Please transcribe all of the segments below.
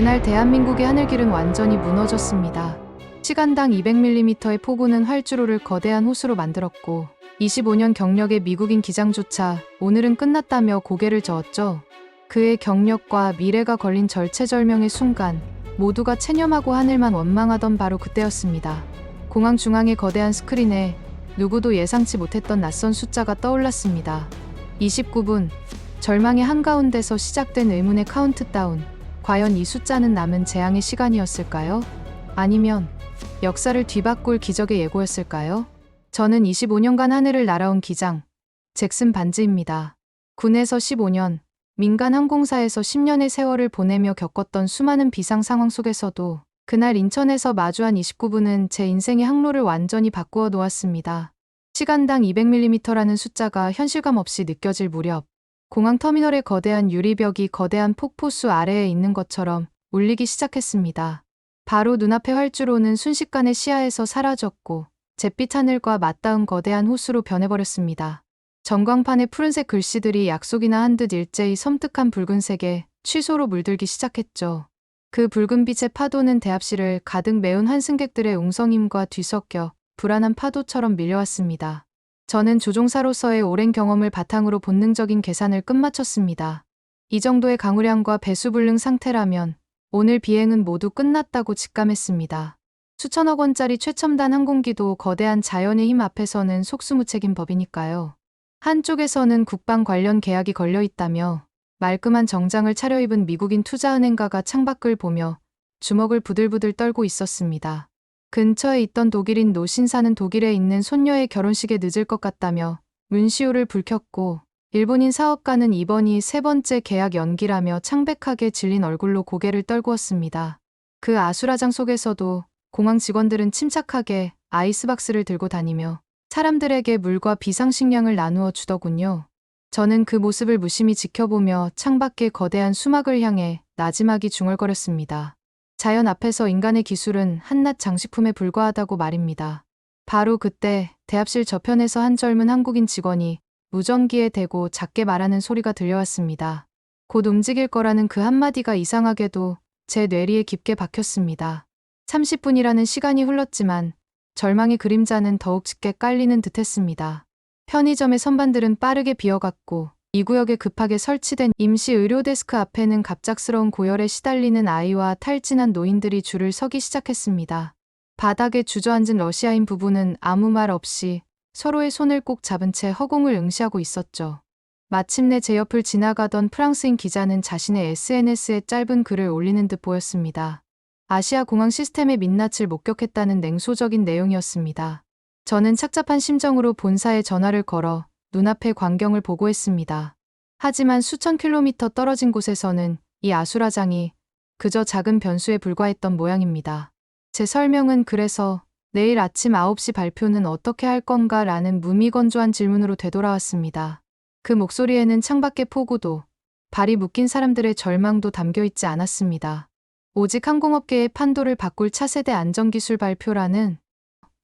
그날 대한민국의 하늘길은 완전히 무너졌습니다. 시간당 200mm의 폭우는 활주로를 거대한 호수로 만들었고 25년 경력의 미국인 기장조차 오늘은 끝났다며 고개를 저었죠. 그의 경력과 미래가 걸린 절체절명의 순간 모두가 체념하고 하늘만 원망하던 바로 그때였습니다. 공항 중앙의 거대한 스크린에 누구도 예상치 못했던 낯선 숫자가 떠올랐습니다. 29분 절망의 한가운데서 시작된 의문의 카운트다운. 과연 이 숫자는 남은 재앙의 시간이었을까요? 아니면 역사를 뒤바꿀 기적의 예고였을까요? 저는 25년간 하늘을 날아온 기장, 잭슨 반지입니다. 군에서 15년, 민간 항공사에서 10년의 세월을 보내며 겪었던 수많은 비상 상황 속에서도 그날 인천에서 마주한 29분은 제 인생의 항로를 완전히 바꾸어 놓았습니다. 시간당 200mm라는 숫자가 현실감 없이 느껴질 무렵, 공항 터미널의 거대한 유리벽이 거대한 폭포수 아래에 있는 것처럼 울리기 시작했습니다. 바로 눈앞의 활주로는 순식간에 시야에서 사라졌고 잿빛 하늘과 맞닿은 거대한 호수로 변해버렸습니다. 전광판의 푸른색 글씨들이 약속이나 한 듯 일제히 섬뜩한 붉은색에 취소로 물들기 시작했죠. 그 붉은 빛의 파도는 대합실을 가득 메운 환승객들의 웅성임과 뒤섞여 불안한 파도처럼 밀려왔습니다. 저는 조종사로서의 오랜 경험을 바탕으로 본능적인 계산을 끝마쳤습니다. 이 정도의 강우량과 배수불능 상태라면 오늘 비행은 모두 끝났다고 직감했습니다. 수천억 원짜리 최첨단 항공기도 거대한 자연의 힘 앞에서는 속수무책인 법이니까요. 한쪽에서는 국방 관련 계약이 걸려 있다며 말끔한 정장을 차려입은 미국인 투자은행가가 창밖을 보며 주먹을 부들부들 떨고 있었습니다. 근처에 있던 독일인 노신사는 독일에 있는 손녀의 결혼식에 늦을 것 같다며 문시호를 불켰고 일본인 사업가는 이번이 세 번째 계약 연기라며 창백하게 질린 얼굴로 고개를 떨구었습니다. 그 아수라장 속에서도 공항 직원들은 침착하게 아이스박스를 들고 다니며 사람들에게 물과 비상식량을 나누어 주더군요. 저는 그 모습을 무심히 지켜보며 창밖의 거대한 수막을 향해 나지막이 중얼거렸습니다. 자연 앞에서 인간의 기술은 한낱 장식품에 불과하다고 말입니다. 바로 그때 대합실 저편에서 한 젊은 한국인 직원이 무전기에 대고 작게 말하는 소리가 들려왔습니다. 곧 움직일 거라는 그 한마디가 이상하게도 제 뇌리에 깊게 박혔습니다. 30분이라는 시간이 흘렀지만 절망의 그림자는 더욱 짙게 깔리는 듯 했습니다. 편의점의 선반들은 빠르게 비어갔고 이 구역에 급하게 설치된 임시 의료 데스크 앞에는 갑작스러운 고열에 시달리는 아이와 탈진한 노인들이 줄을 서기 시작했습니다. 바닥에 주저앉은 러시아인 부부는 아무 말 없이 서로의 손을 꼭 잡은 채 허공을 응시하고 있었죠. 마침내 제 옆을 지나가던 프랑스인 기자는 자신의 SNS에 짧은 글을 올리는 듯 보였습니다. 아시아 공항 시스템의 민낯을 목격했다는 냉소적인 내용이었습니다. 저는 착잡한 심정으로 본사에 전화를 걸어 눈앞의 광경을 보고했습니다. 하지만 수천 킬로미터 떨어진 곳에서는 이 아수라장이 그저 작은 변수에 불과했던 모양입니다. 제 설명은 그래서 내일 아침 9시 발표는 어떻게 할 건가 라는 무미건조한 질문으로 되돌아왔습니다. 그 목소리에는 창밖의 폭우도 발이 묶인 사람들의 절망도 담겨 있지 않았습니다. 오직 항공업계의 판도를 바꿀 차세대 안전기술 발표라는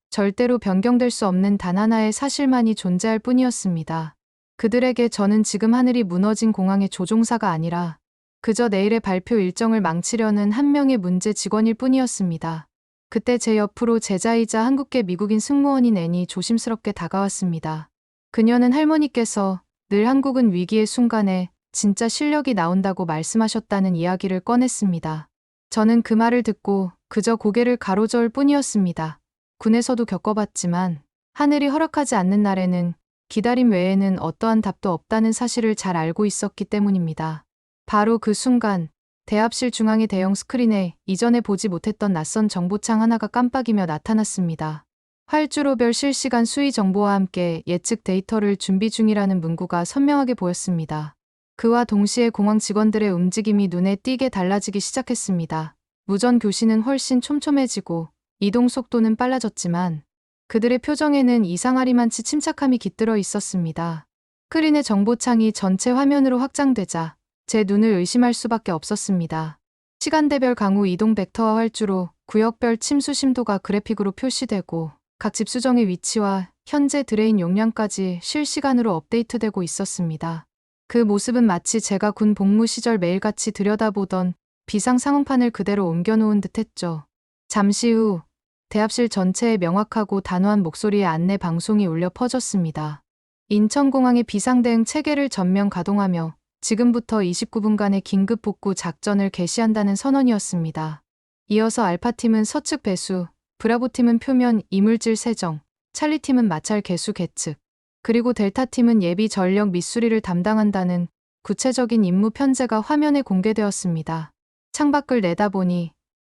절대로 변경될 수 없는 단 하나의 사실만이 존재할 뿐이었습니다. 그들에게 저는 지금 하늘이 무너진 공항의 조종사가 아니라 그저 내일의 발표 일정을 망치려는 한 명의 문제 직원일 뿐이었습니다. 그때 제 옆으로 제자이자 한국계 미국인 승무원인 앤이 조심스럽게 다가왔습니다. 그녀는 할머니께서 늘 한국은 위기의 순간에 진짜 실력이 나온다고 말씀하셨다는 이야기를 꺼냈습니다. 저는 그 말을 듣고 그저 고개를 가로저을 뿐이었습니다. 군에서도 겪어봤지만 하늘이 허락하지 않는 날에는 기다림 외에는 어떠한 답도 없다는 사실을 잘 알고 있었기 때문입니다. 바로 그 순간 대합실 중앙의 대형 스크린에 이전에 보지 못했던 낯선 정보창 하나가 깜빡이며 나타났습니다. 활주로별 실시간 수위 정보와 함께 예측 데이터를 준비 중이라는 문구가 선명하게 보였습니다. 그와 동시에 공항 직원들의 움직임이 눈에 띄게 달라지기 시작했습니다. 무전 교신은 훨씬 촘촘해지고 이동 속도는 빨라졌지만 그들의 표정에는 이상하리만치 침착함이 깃들어 있었습니다. 스크린의 정보창이 전체 화면으로 확장되자 제 눈을 의심할 수밖에 없었습니다. 시간대별 강우 이동 벡터와 활주로, 구역별 침수 심도가 그래픽으로 표시되고 각 집수정의 위치와 현재 드레인 용량까지 실시간으로 업데이트되고 있었습니다. 그 모습은 마치 제가 군 복무 시절 매일같이 들여다보던 비상 상황판을 그대로 옮겨놓은 듯 했죠. 잠시 후 대합실 전체에 명확하고 단호한 목소리의 안내 방송이 울려 퍼졌습니다. 인천공항의 비상대응 체계를 전면 가동하며 지금부터 29분간의 긴급 복구 작전을 개시한다는 선언이었습니다. 이어서 알파팀은 서측 배수, 브라보팀은 표면 이물질 세정, 찰리팀은 마찰 개수 계측, 그리고 델타팀은 예비 전력 밑수리를 담당한다는 구체적인 임무 편제가 화면에 공개되었습니다. 창밖을 내다보니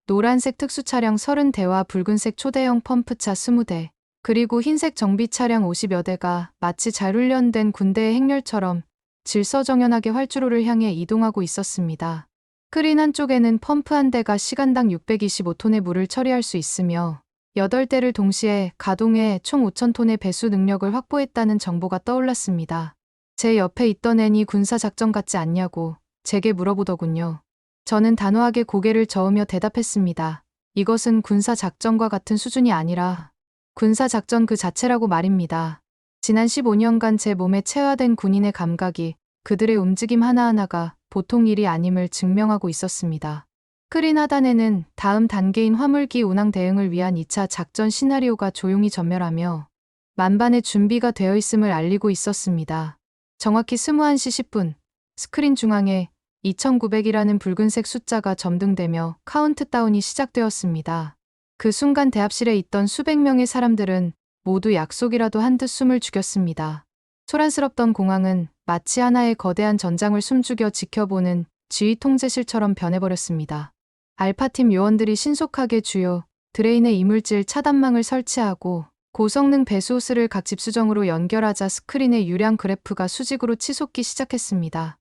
노란색 특수 차량 30대와 붉은색 초대형 펌프차 20대, 그리고 흰색 정비 차량 50여 대가 마치 잘 훈련된 군대의 행렬처럼 질서정연하게 활주로를 향해 이동하고 있었습니다. 크린 한쪽에는 펌프 한 대가 시간당 625톤의 물을 처리할 수 있으며 8대를 동시에 가동해 총 5,000톤의 배수 능력을 확보했다는 정보가 떠올랐습니다. 제 옆에 있던 애니 군사작전 같지 않냐고 제게 물어보더군요. 저는 단호하게 고개를 저으며 대답했습니다. 이것은 군사작전과 같은 수준이 아니라 군사작전 그 자체라고 말입니다. 지난 15년간 제 몸에 체화된 군인의 감각이 그들의 움직임 하나하나가 보통 일이 아님을 증명하고 있었습니다. 크린 하단에는 다음 단계인 화물기 운항 대응을 위한 2차 작전 시나리오가 조용히 전멸하며 만반의 준비가 되어 있음을 알리고 있었습니다. 정확히 21시 10분, 스크린 중앙에 2900이라는 붉은색 숫자가 점등되며 카운트다운이 시작되었습니다. 그 순간 대합실에 있던 수백 명의 사람들은 모두 약속이라도 한 듯 숨을 죽였습니다. 소란스럽던 공항은 마치 하나의 거대한 전장을 숨죽여 지켜보는 지휘 통제실처럼 변해버렸습니다. 알파팀 요원들이 신속하게 주요 드레인의 이물질 차단망을 설치하고 고성능 배수호스를 각 집수정으로 연결하자 스크린의 유량 그래프가 수직으로 치솟기 시작했습니다.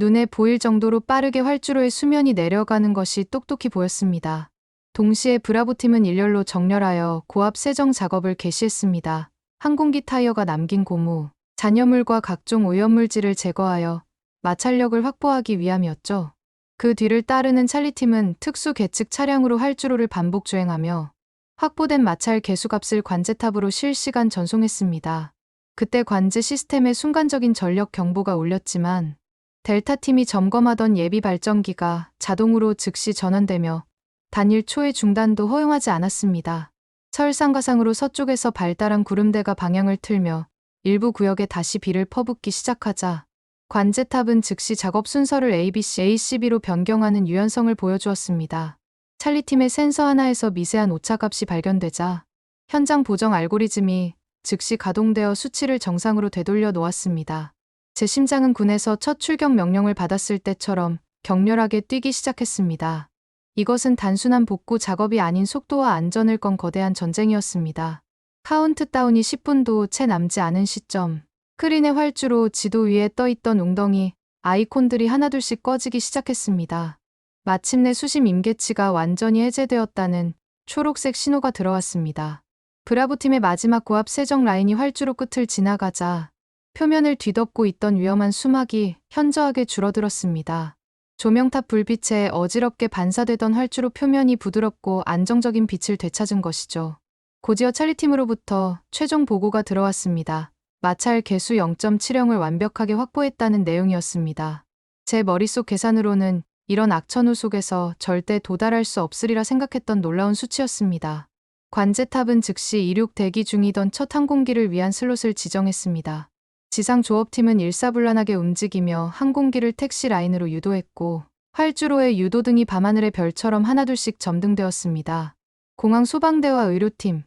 눈에 보일 정도로 빠르게 활주로의 수면이 내려가는 것이 똑똑히 보였습니다. 동시에 브라보팀은 일렬로 정렬하여 고압 세정 작업을 개시했습니다. 항공기 타이어가 남긴 고무, 잔여물과 각종 오염물질을 제거하여 마찰력을 확보하기 위함이었죠. 그 뒤를 따르는 찰리팀은 특수 계측 차량으로 활주로를 반복 주행하며 확보된 마찰 개수값을 관제탑으로 실시간 전송했습니다. 그때 관제 시스템에 순간적인 전력 경보가 울렸지만 델타팀이 점검하던 예비 발전기가 자동으로 즉시 전원되며 단일 초의 중단도 허용하지 않았습니다. 설상가상으로 서쪽에서 발달한 구름대가 방향을 틀며 일부 구역에 다시 비를 퍼붓기 시작하자 관제탑은 즉시 작업 순서를 ABC, ACB로 변경하는 유연성을 보여주었습니다. 찰리팀의 센서 하나에서 미세한 오차값이 발견되자 현장 보정 알고리즘이 즉시 가동되어 수치를 정상으로 되돌려 놓았습니다. 제 심장은 군에서 첫 출격 명령을 받았을 때처럼 격렬하게 뛰기 시작했습니다. 이것은 단순한 복구 작업이 아닌 속도와 안전을 건 거대한 전쟁이었습니다. 카운트다운이 10분도 채 남지 않은 시점, 크린의 활주로 지도 위에 떠있던 웅덩이, 아이콘들이 하나둘씩 꺼지기 시작했습니다. 마침내 수심 임계치가 완전히 해제되었다는 초록색 신호가 들어왔습니다. 브라보팀의 마지막 고압 세정 라인이 활주로 끝을 지나가자 표면을 뒤덮고 있던 위험한 수막이 현저하게 줄어들었습니다. 조명탑 불빛에 어지럽게 반사되던 활주로 표면이 부드럽고 안정적인 빛을 되찾은 것이죠. 고지어 찰리팀으로부터 최종 보고가 들어왔습니다. 마찰 개수 0.7형을 완벽하게 확보했다는 내용이었습니다. 제 머릿속 계산으로는 이런 악천후 속에서 절대 도달할 수 없으리라 생각했던 놀라운 수치였습니다. 관제탑은 즉시 이륙 대기 중이던 첫 항공기를 위한 슬롯을 지정했습니다. 지상 조업팀은 일사불란하게 움직이며 항공기를 택시 라인으로 유도했고 활주로의 유도등이 밤하늘의 별처럼 하나둘씩 점등되었습니다. 공항 소방대와 의료팀,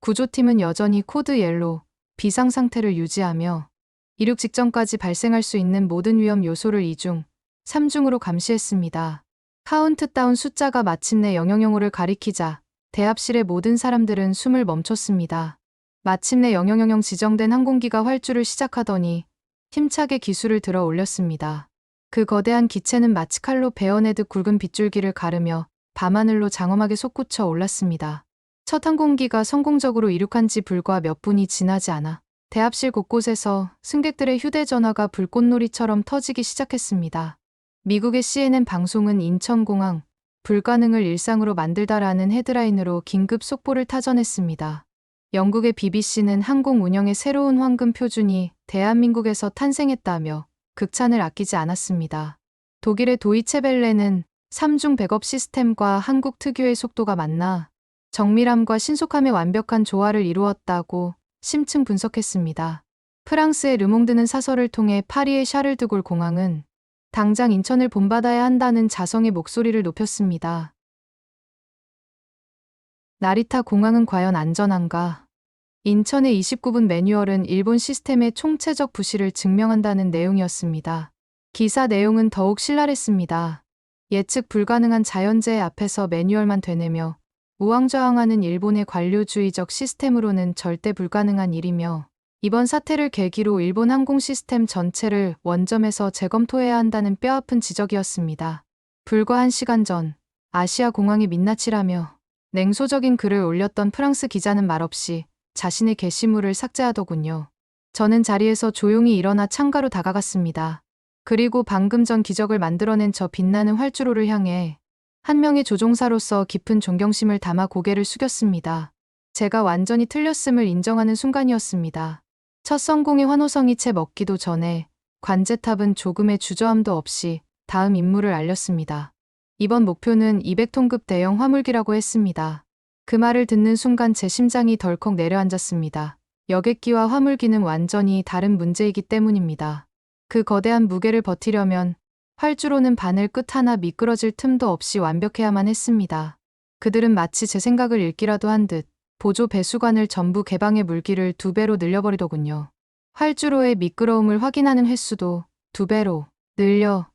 구조팀은 여전히 코드 옐로, 비상 상태를 유지하며 이륙 직전까지 발생할 수 있는 모든 위험 요소를 2중, 3중으로 감시했습니다. 카운트다운 숫자가 마침내 000을 가리키자 대합실의 모든 사람들은 숨을 멈췄습니다. 마침내 000 지정된 항공기가 활주를 시작하더니 힘차게 기술을 들어 올렸습니다. 그 거대한 기체는 마치 칼로 베어내듯 굵은 빗줄기를 가르며 밤하늘로 장엄하게 솟구쳐 올랐습니다. 첫 항공기가 성공적으로 이륙한 지 불과 몇 분이 지나지 않아 대합실 곳곳에서 승객들의 휴대전화가 불꽃놀이처럼 터지기 시작했습니다. 미국의 CNN 방송은 인천공항 불가능을 일상으로 만들다라는 헤드라인으로 긴급 속보를 타전했습니다. 영국의 BBC는 항공 운영의 새로운 황금 표준이 대한민국에서 탄생했다며 극찬을 아끼지 않았습니다. 독일의 도이체벨레는 삼중 백업 시스템과 한국 특유의 속도가 만나 정밀함과 신속함의 완벽한 조화를 이루었다고 심층 분석했습니다. 프랑스의 르몽드는 사설을 통해 파리의 샤를드골 공항은 당장 인천을 본받아야 한다는 자성의 목소리를 높였습니다. 나리타 공항은 과연 안전한가? 인천의 29분 매뉴얼은 일본 시스템의 총체적 부실을 증명한다는 내용이었습니다. 기사 내용은 더욱 신랄했습니다. 예측 불가능한 자연재해 앞에서 매뉴얼만 되뇌며 우왕좌왕하는 일본의 관료주의적 시스템으로는 절대 불가능한 일이며 이번 사태를 계기로 일본 항공 시스템 전체를 원점에서 재검토해야 한다는 뼈아픈 지적이었습니다. 불과 한 시간 전 아시아 공항이 민낯이라며 냉소적인 글을 올렸던 프랑스 기자는 말없이 자신의 게시물을 삭제하더군요. 저는 자리에서 조용히 일어나 창가로 다가갔습니다. 그리고 방금 전 기적을 만들어낸 저 빛나는 활주로를 향해 한 명의 조종사로서 깊은 존경심을 담아 고개를 숙였습니다. 제가 완전히 틀렸음을 인정하는 순간이었습니다. 첫 성공의 환호성이 채 먹기도 전에 관제탑은 조금의 주저함도 없이 다음 임무를 알렸습니다. 이번 목표는 200톤급 대형 화물기라고 했습니다. 그 말을 듣는 순간 제 심장이 덜컥 내려앉았습니다. 여객기와 화물기는 완전히 다른 문제이기 때문입니다. 그 거대한 무게를 버티려면 활주로는 바늘 끝 하나 미끄러질 틈도 없이 완벽해야만 했습니다. 그들은 마치 제 생각을 읽기라도 한 듯 보조 배수관을 전부 개방해 물기를 두 배로 늘려버리더군요. 활주로의 미끄러움을 확인하는 횟수도 두 배로 늘려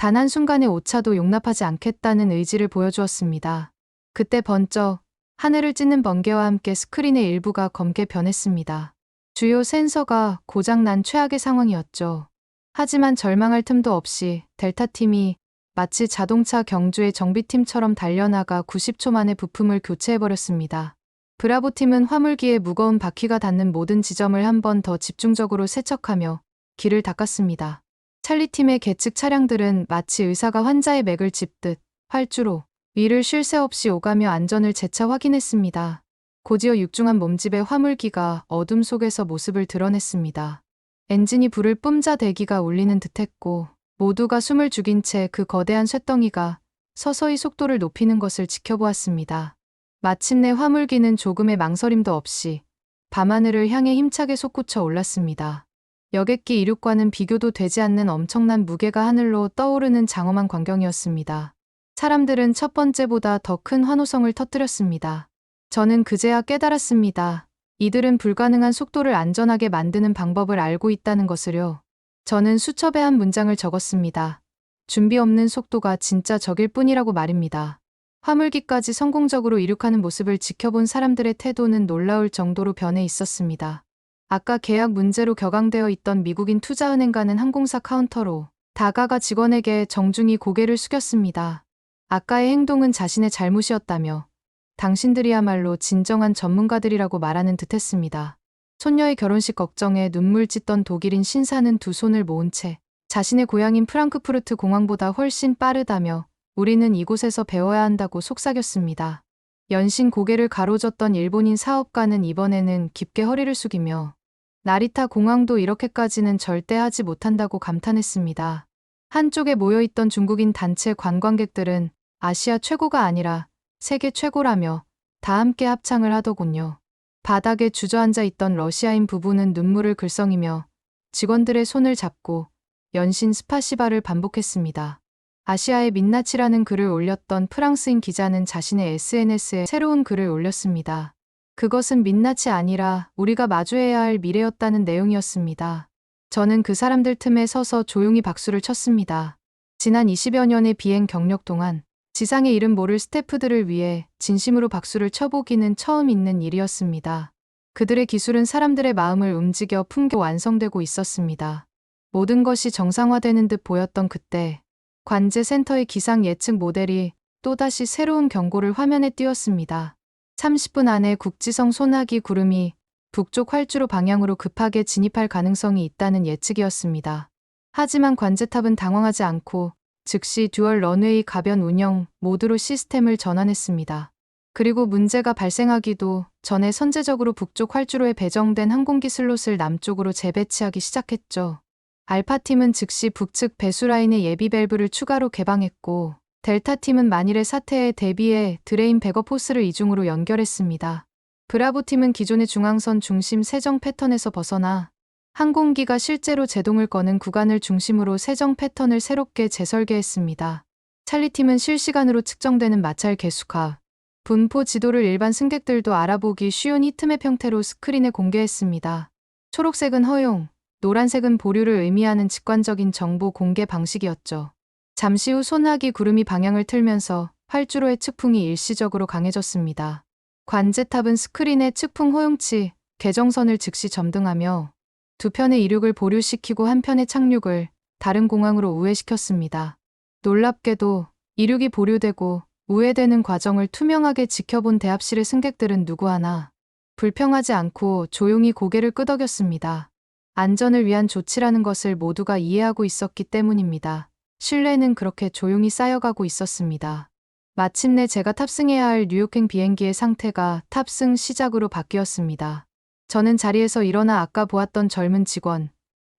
단 한순간의 오차도 용납하지 않겠다는 의지를 보여주었습니다. 그때 번쩍 하늘을 찢는 번개와 함께 스크린의 일부가 검게 변했습니다. 주요 센서가 고장난 최악의 상황이었죠. 하지만 절망할 틈도 없이 델타팀이 마치 자동차 경주의 정비팀처럼 달려나가 90초 만에 부품을 교체해버렸습니다. 브라보팀은 화물기에 무거운 바퀴가 닿는 모든 지점을 한 번 더 집중적으로 세척하며 길을 닦았습니다. 찰리팀의 계측 차량들은 마치 의사가 환자의 맥을 짚듯 활주로 위를 쉴 새 없이 오가며 안전을 재차 확인했습니다. 고지어 육중한 몸집의 화물기가 어둠 속에서 모습을 드러냈습니다. 엔진이 불을 뿜자 대기가 울리는 듯했고 모두가 숨을 죽인 채 그 거대한 쇳덩이가 서서히 속도를 높이는 것을 지켜보았습니다. 마침내 화물기는 조금의 망설임도 없이 밤하늘을 향해 힘차게 솟구쳐 올랐습니다. 여객기 이륙과는 비교도 되지 않는 엄청난 무게가 하늘로 떠오르는 장엄한 광경이었습니다. 사람들은 첫 번째보다 더 큰 환호성을 터뜨렸습니다. 저는 그제야 깨달았습니다. 이들은 불가능한 속도를 안전하게 만드는 방법을 알고 있다는 것을요. 저는 수첩에 한 문장을 적었습니다. 준비 없는 속도가 진짜 적일 뿐이라고 말입니다. 화물기까지 성공적으로 이륙하는 모습을 지켜본 사람들의 태도는 놀라울 정도로 변해 있었습니다. 아까 계약 문제로 격앙되어 있던 미국인 투자은행가는 항공사 카운터로 다가가 직원에게 정중히 고개를 숙였습니다. 아까의 행동은 자신의 잘못이었다며 당신들이야말로 진정한 전문가들이라고 말하는 듯 했습니다. 손녀의 결혼식 걱정에 눈물 찢던 독일인 신사는 두 손을 모은 채 자신의 고향인 프랑크푸르트 공항보다 훨씬 빠르다며 우리는 이곳에서 배워야 한다고 속삭였습니다. 연신 고개를 가로젓던 일본인 사업가는 이번에는 깊게 허리를 숙이며 나리타 공항도 이렇게까지는 절대 하지 못한다고 감탄했습니다. 한쪽에 모여있던 중국인 단체 관광객들은 아시아 최고가 아니라 세계 최고라며 다 함께 합창을 하더군요. 바닥에 주저앉아 있던 러시아인 부부는 눈물을 글썽이며 직원들의 손을 잡고 연신 스파시바를 반복했습니다. 아시아의 민낯이라는 글을 올렸던 프랑스인 기자는 자신의 SNS에 새로운 글을 올렸습니다. 그것은 민낯이 아니라 우리가 마주해야 할 미래였다는 내용이었습니다. 저는 그 사람들 틈에 서서 조용히 박수를 쳤습니다. 지난 20여 년의 비행 경력 동안 지상의 이름 모를 스태프들을 위해 진심으로 박수를 쳐보기는 처음 있는 일이었습니다. 그들의 기술은 사람들의 마음을 움직여 풍겨 완성되고 있었습니다. 모든 것이 정상화되는 듯 보였던 그때 관제센터의 기상 예측 모델이 또다시 새로운 경고를 화면에 띄웠습니다. 30분 안에 국지성 소나기 구름이 북쪽 활주로 방향으로 급하게 진입할 가능성이 있다는 예측이었습니다. 하지만 관제탑은 당황하지 않고 즉시 듀얼 런웨이 가변 운영 모드로 시스템을 전환했습니다. 그리고 문제가 발생하기도 전에 선제적으로 북쪽 활주로에 배정된 항공기 슬롯을 남쪽으로 재배치하기 시작했죠. 알파팀은 즉시 북측 배수라인의 예비 밸브를 추가로 개방했고 델타 팀은 만일의 사태에 대비해 드레인 백업 호스를 이중으로 연결했습니다. 브라보 팀은 기존의 중앙선 중심 세정 패턴에서 벗어나 항공기가 실제로 제동을 거는 구간을 중심으로 세정 패턴을 새롭게 재설계했습니다. 찰리 팀은 실시간으로 측정되는 마찰 계수가 분포 지도를 일반 승객들도 알아보기 쉬운 히트맵 형태로 스크린에 공개했습니다. 초록색은 허용, 노란색은 보류를 의미하는 직관적인 정보 공개 방식이었죠. 잠시 후 소나기 구름이 방향을 틀면서 활주로의 측풍이 일시적으로 강해졌습니다. 관제탑은 스크린에 측풍 허용치, 개정선을 즉시 점등하며 두 편의 이륙을 보류시키고 한 편의 착륙을 다른 공항으로 우회시켰습니다. 놀랍게도 이륙이 보류되고 우회되는 과정을 투명하게 지켜본 대합실의 승객들은 누구 하나 불평하지 않고 조용히 고개를 끄덕였습니다. 안전을 위한 조치라는 것을 모두가 이해하고 있었기 때문입니다. 신뢰는 그렇게 조용히 쌓여가고 있었습니다. 마침내 제가 탑승해야 할 뉴욕행 비행기의 상태가 탑승 시작으로 바뀌었습니다. 저는 자리에서 일어나 아까 보았던 젊은 직원,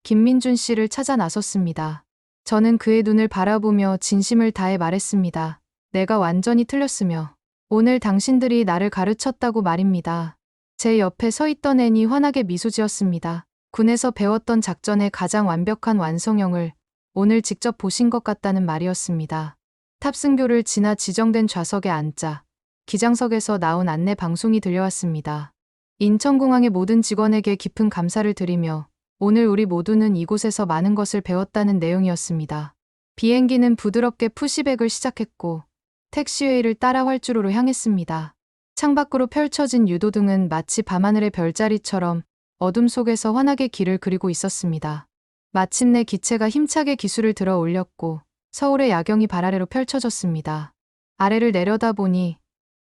김민준 씨를 찾아 나섰습니다. 저는 그의 눈을 바라보며 진심을 다해 말했습니다. 내가 완전히 틀렸으며, 오늘 당신들이 나를 가르쳤다고 말입니다. 제 옆에 서 있던 앤이 환하게 미소 지었습니다. 군에서 배웠던 작전의 가장 완벽한 완성형을 오늘 직접 보신 것 같다는 말이었습니다. 탑승교를 지나 지정된 좌석에 앉자 기장석에서 나온 안내 방송이 들려왔습니다. 인천공항의 모든 직원에게 깊은 감사를 드리며 오늘 우리 모두는 이곳에서 많은 것을 배웠다는 내용이었습니다. 비행기는 부드럽게 푸시백을 시작했고 택시웨이를 따라 활주로로 향했습니다. 창밖으로 펼쳐진 유도등은 마치 밤하늘의 별자리처럼 어둠 속에서 환하게 길을 그리고 있었습니다. 마침내 기체가 힘차게 기술을 들어 올렸고 서울의 야경이 발 아래로 펼쳐졌습니다. 아래를 내려다보니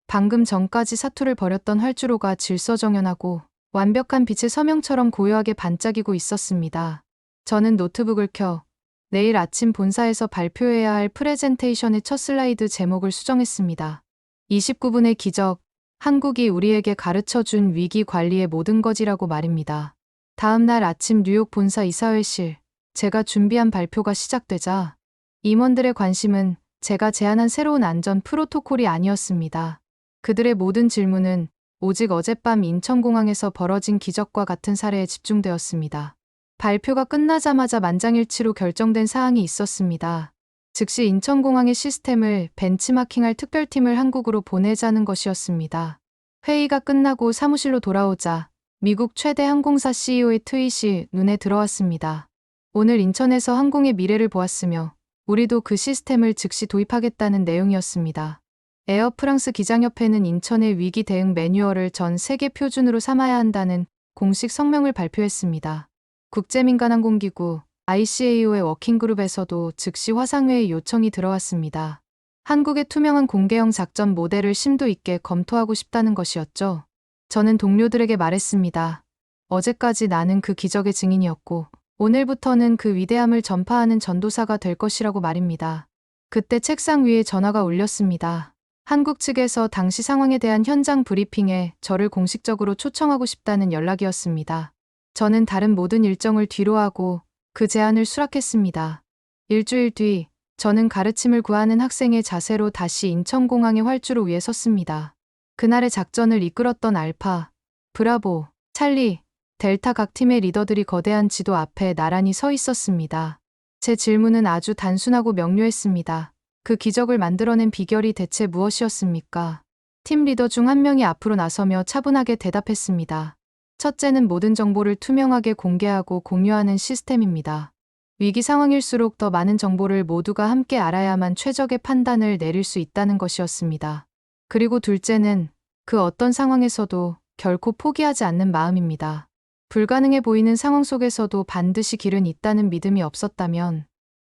방금 전까지 사투를 벌였던 활주로가 질서정연하고 완벽한 빛의 서명처럼 고요하게 반짝이고 있었습니다. 저는 노트북을 켜 내일 아침 본사에서 발표해야 할 프레젠테이션의 첫 슬라이드 제목을 수정했습니다. 29분의 기적, 한국이 우리에게 가르쳐 준 위기 관리의 모든 것이라고 말입니다. 다음 날 아침 뉴욕 본사 이사회실, 제가 준비한 발표가 시작되자 임원들의 관심은 제가 제안한 새로운 안전 프로토콜이 아니었습니다. 그들의 모든 질문은 오직 어젯밤 인천공항에서 벌어진 기적과 같은 사례에 집중되었습니다. 발표가 끝나자마자 만장일치로 결정된 사항이 있었습니다. 즉시 인천공항의 시스템을 벤치마킹할 특별팀을 한국으로 보내자는 것이었습니다. 회의가 끝나고 사무실로 돌아오자 미국 최대 항공사 CEO의 트윗이 눈에 들어왔습니다. 오늘 인천에서 항공의 미래를 보았으며 우리도 그 시스템을 즉시 도입하겠다는 내용이었습니다. 에어 프랑스 기장협회는 인천의 위기 대응 매뉴얼을 전 세계 표준으로 삼아야 한다는 공식 성명을 발표했습니다. 국제민간항공기구 ICAO의 워킹그룹에서도 즉시 화상회의 요청이 들어왔습니다. 한국의 투명한 공개형 작전 모델을 심도 있게 검토하고 싶다는 것이었죠. 저는 동료들에게 말했습니다. 어제까지 나는 그 기적의 증인이었고, 오늘부터는 그 위대함을 전파하는 전도사가 될 것이라고 말입니다. 그때 책상 위에 전화가 울렸습니다. 한국 측에서 당시 상황에 대한 현장 브리핑에 저를 공식적으로 초청하고 싶다는 연락이었습니다. 저는 다른 모든 일정을 뒤로하고 그 제안을 수락했습니다. 일주일 뒤, 저는 가르침을 구하는 학생의 자세로 다시 인천공항의 활주로 위에 섰습니다. 그날의 작전을 이끌었던 알파, 브라보, 찰리, 델타 각 팀의 리더들이 거대한 지도 앞에 나란히 서 있었습니다. 제 질문은 아주 단순하고 명료했습니다. 그 기적을 만들어낸 비결이 대체 무엇이었습니까? 팀 리더 중 한 명이 앞으로 나서며 차분하게 대답했습니다. 첫째는 모든 정보를 투명하게 공개하고 공유하는 시스템입니다. 위기 상황일수록 더 많은 정보를 모두가 함께 알아야만 최적의 판단을 내릴 수 있다는 것이었습니다. 그리고 둘째는 그 어떤 상황에서도 결코 포기하지 않는 마음입니다. 불가능해 보이는 상황 속에서도 반드시 길은 있다는 믿음이 없었다면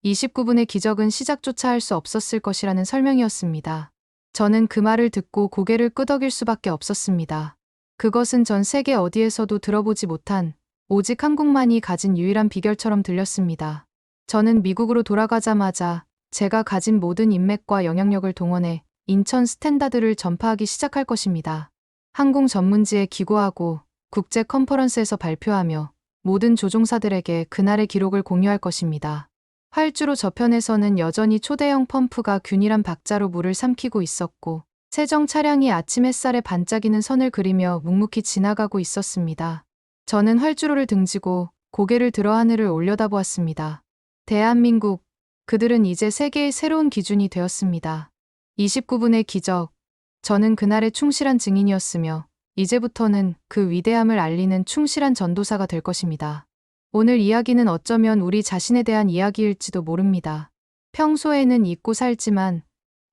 29분의 기적은 시작조차 할 수 없었을 것이라는 설명이었습니다. 저는 그 말을 듣고 고개를 끄덕일 수밖에 없었습니다. 그것은 전 세계 어디에서도 들어보지 못한 오직 한국만이 가진 유일한 비결처럼 들렸습니다. 저는 미국으로 돌아가자마자 제가 가진 모든 인맥과 영향력을 동원해 인천 스탠다드를 전파하기 시작할 것입니다. 항공 전문지에 기고하고 국제 컨퍼런스에서 발표하며 모든 조종사들에게 그날의 기록을 공유할 것입니다. 활주로 저편에서는 여전히 초대형 펌프가 균일한 박자로 물을 삼키고 있었고 세정 차량이 아침 햇살에 반짝이는 선을 그리며 묵묵히 지나가고 있었습니다. 저는 활주로를 등지고 고개를 들어 하늘을 올려다보았습니다. 대한민국, 그들은 이제 세계의 새로운 기준이 되었습니다. 29분의 기적. 저는 그날의 충실한 증인이었으며 이제부터는 그 위대함을 알리는 충실한 전도사가 될 것입니다. 오늘 이야기는 어쩌면 우리 자신에 대한 이야기일지도 모릅니다. 평소에는 잊고 살지만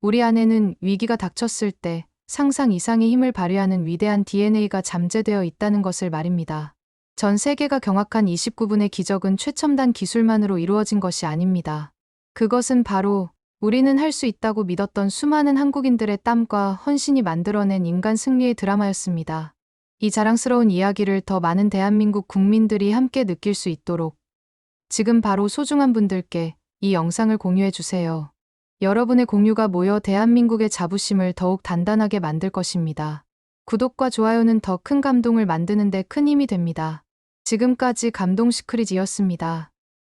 우리 안에는 위기가 닥쳤을 때 상상 이상의 힘을 발휘하는 위대한 DNA가 잠재되어 있다는 것을 말입니다. 전 세계가 경악한 29분의 기적은 최첨단 기술만으로 이루어진 것이 아닙니다. 그것은 바로 우리는 할 수 있다고 믿었던 수많은 한국인들의 땀과 헌신이 만들어낸 인간 승리의 드라마였습니다. 이 자랑스러운 이야기를 더 많은 대한민국 국민들이 함께 느낄 수 있도록 지금 바로 소중한 분들께 이 영상을 공유해 주세요. 여러분의 공유가 모여 대한민국의 자부심을 더욱 단단하게 만들 것입니다. 구독과 좋아요는 더 큰 감동을 만드는데 큰 힘이 됩니다. 지금까지 감동 시크릿이었습니다.